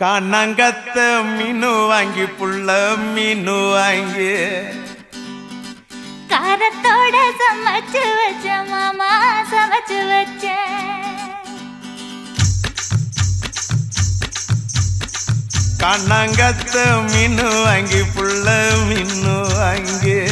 கண்ணங்கத்த மீனு வாங்கி புள்ள மீனு வாங்கி. காரத்தோட சமைச்சு வச்ச மாமா சமைச்சு வச்ச. கண்ணங்கத்த மீனு வாங்கி புள்ள மீனு வாங்கி.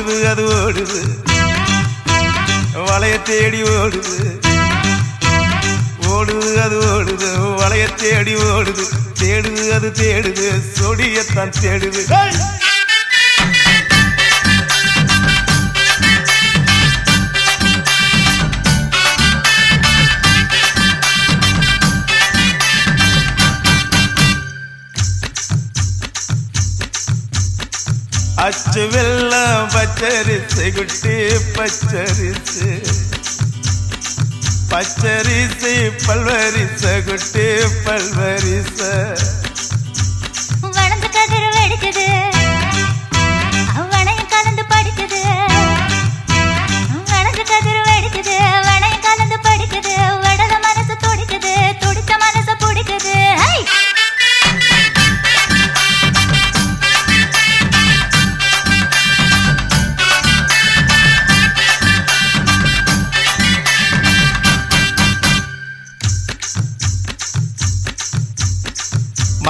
ஓடுது அது ஓடுது. வளைய தேடி ஓடுது. ஓடுது அது ஓடுது. வளைய தேடி ஓடுது. தேடுது அது தேடுது. சொடியத்தான் தேடுது. அச்சு வெள்ளம் பச்சரிசு குட்டி பச்சரிசு. பச்சரிசு பல்வரிச குட்டி பல்வரிச. வளர்ந்து கதிர் வெடிக்குது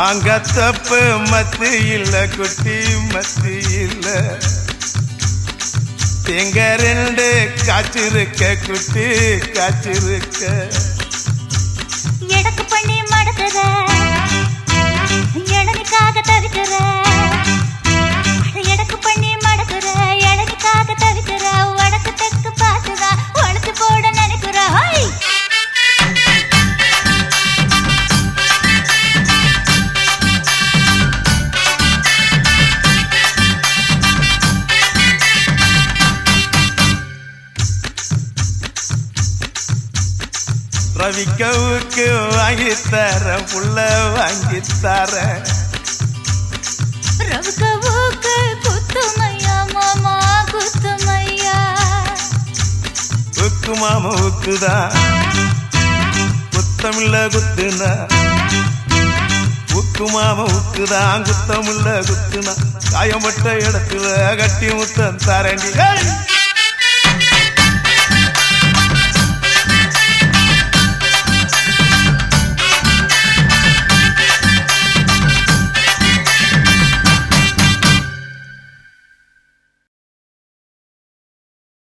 மாங்கத்தப்பு மத்து இல்ல குட்டி மத்து இல்ல எங்க ரெண்டு காய்ச்சிருக்க குட்டி காய்ச்சிருக்க. ரவிக்கவுக்கு வாங்கி தர புள்ள வாங்கி தர. ரவுக்கவுக்கு குத்துமையா மாமா குத்துமையா? உக்கு மாம உக்குதான் குத்தமில்ல குத்துனா. உக்கு மாம உக்குதான் குத்தமில்ல குத்துனா. காயம்பட்ட இடத்துல கட்டி முத்தம் தரண்டி!